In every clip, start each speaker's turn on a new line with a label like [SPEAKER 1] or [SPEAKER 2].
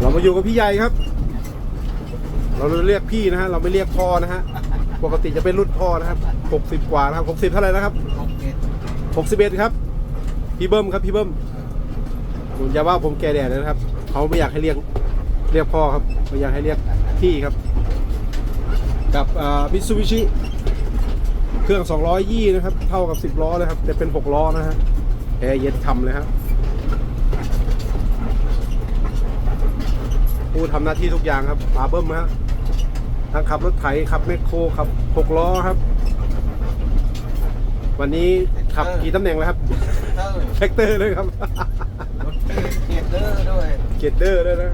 [SPEAKER 1] เรามาอยู่กับพี่ใหญ่ครับ เราเรียกพี่นะฮะ เราไม่เรียกพ่อนะฮะ ปกติจะเป็นรุ่นพ่อนะครับหกสิบกว่านะครับหกสิบเท่าไหร่นะครับ
[SPEAKER 2] หก
[SPEAKER 1] สิบเอ็ดครับ พี่เบิ้มครับพี่เบิ้มผมอย่าว่าผมแก่แดดนะครับ เขาไม่อยากให้เรียกเรียกพ่อครับไม่อยากให้เรียกพี่ครับ กับมิตซูบิชิเครื่อง 200ยี่นะครับ เท่ากับ 10 ล้อเลยครับ แต่เป็น 6 ล้อนะฮะแอร์เย็นฉ่ำเลยครับ ผู้ทำหน้าที่ทุกอย่างครับปาเบิ้มฮะทั้งขับรถไถขับแมคโครขับ6ล้อครับ วันนี้ขับกี่ตำแหน่งแล้วครับ
[SPEAKER 2] เตอร์
[SPEAKER 1] แท็กเตอร์เลยครับ
[SPEAKER 2] รถเกียร์เตอร์ด้วย
[SPEAKER 1] เกตเตอร์ด้วยนะ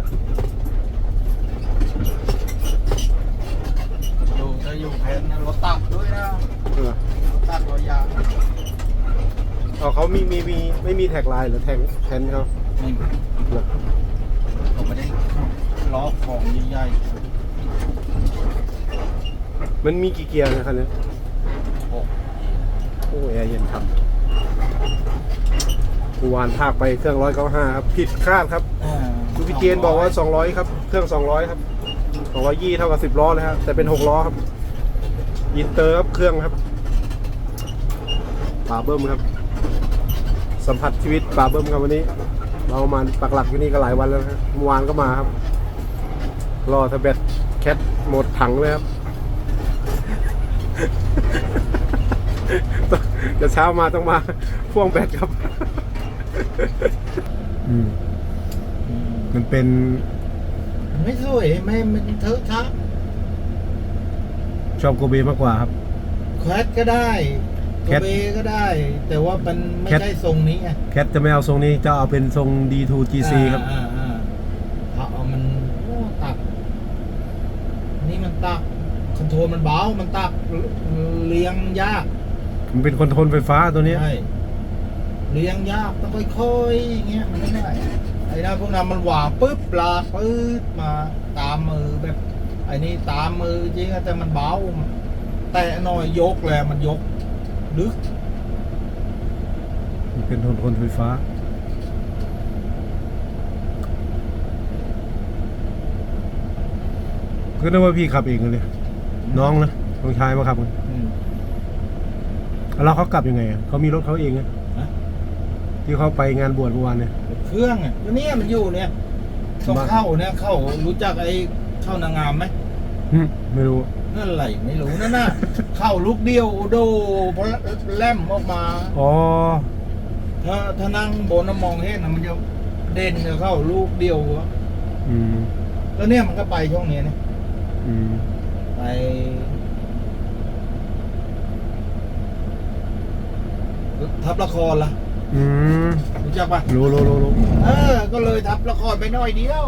[SPEAKER 2] อยู่จะอยู่แผ่นรถตักด้วยนะ
[SPEAKER 1] เออ
[SPEAKER 2] รถตักรอยยาง
[SPEAKER 1] เอาเขามีมีมีไม่มีแท็กไลน์หรือแท็กแทนเขา
[SPEAKER 2] นี่
[SPEAKER 1] เหรอ
[SPEAKER 2] ผมไม่ได้ล้อของ ใหญ่
[SPEAKER 1] มันมีกี่เกียร์นะคันนี้
[SPEAKER 2] ๆหก
[SPEAKER 1] โอ้แอร์เย็นครับเมื่อวานภาคไปเครื่องร้อยเก้าห้าครับ ผิดคาดครับ
[SPEAKER 2] อ่า
[SPEAKER 1] ดูพี่เจนบอกว่า 200 ครับ เครื่อง 200 ครับ200ยี่เท่ากับ 10 ล้อเลยครับแต่เป็น 6 ล้อครับอินเตอร์ครับเครื่องครับป่าเบิ้มครับ สัมผัสชีวิตป่าเบิ้มครับวันนี้ เรามาปักหลักที่นี่ก็หลายวันแล้วนะครับเมื่อวานก็มาครับ รอทะเบ็ดแคทหมดถังเลยครับเดี๋ยวเช้ามาต้องมาพ่วงแบตครับอืมมันเป็น
[SPEAKER 2] ไม่สวยไม่มันเทอะทะ
[SPEAKER 1] ชอบโกเบมากกว่าครับ
[SPEAKER 2] แคทก็ได้
[SPEAKER 1] แค
[SPEAKER 2] ก
[SPEAKER 1] ท
[SPEAKER 2] ระเบก็ได้ แต่ว่ามันไม่
[SPEAKER 1] แคท
[SPEAKER 2] ใช่ทรงนี้ไง
[SPEAKER 1] แคทจะไม่เอาทรงนี้จะเอาเป็นทรง D2 GC ครับ
[SPEAKER 2] อ่าอ่าอ่าเอาเอามันโอ้ตัก นี่มัน ตักคอนโทรลมันเบา มันตักเลี้ยงยาก
[SPEAKER 1] มันเป็นคอนโทรลไฟฟ้าตัวเนี้ย
[SPEAKER 2] ใช่เลี้ยงยากต้องค่อยๆอย่างเงี้ยมันไม่ได้ไอ้นั่นพวกนั้นมันหวางปุ๊บลากปื๊ดมาตามมือแบบไอ้นี่ตามมือจริงอะแต่มันเบาแต่หน่อยยกแหละมันยกลึก
[SPEAKER 1] มันเป็นคอนโทรลไฟฟ้า ก็นึกว่าพี่ขับเองเลยน้องนะน้องชายมาขับกัน
[SPEAKER 2] อืม
[SPEAKER 1] แล้วเขากลับยังไงอะเขามีรถเขาเองนะ
[SPEAKER 2] ฮะ
[SPEAKER 1] ที่เขาไปงานบวชเมื่อวานเนี่ย
[SPEAKER 2] เครื่องอะก็เนี่ยมันอยู่เนี่ยต้อง
[SPEAKER 1] มา
[SPEAKER 2] เข้าเนี่ยเข้ารู้จักไอ้เข้านางงามไหม
[SPEAKER 1] หึไม่รู้
[SPEAKER 2] นั่นอะไรไม่รู้นั่นน่ะ เข้าลูกเดียวโดพอแล่มออกมา
[SPEAKER 1] อ๋อ
[SPEAKER 2] ถ้าถ้านั่งบนน่ะมองเห็นนะมันจะเด่นจะเข้าลูกเดียวอะ
[SPEAKER 1] อืม
[SPEAKER 2] แล้วเนี่ยมันก็ไปช่วงนี้นะ
[SPEAKER 1] อืม
[SPEAKER 2] ไปทับละครล่ะ
[SPEAKER 1] อืม
[SPEAKER 2] รู้จักปะ
[SPEAKER 1] รู้รู้รู้รู้
[SPEAKER 2] เออ ก็เลยทับละครไปหน่อยเดียว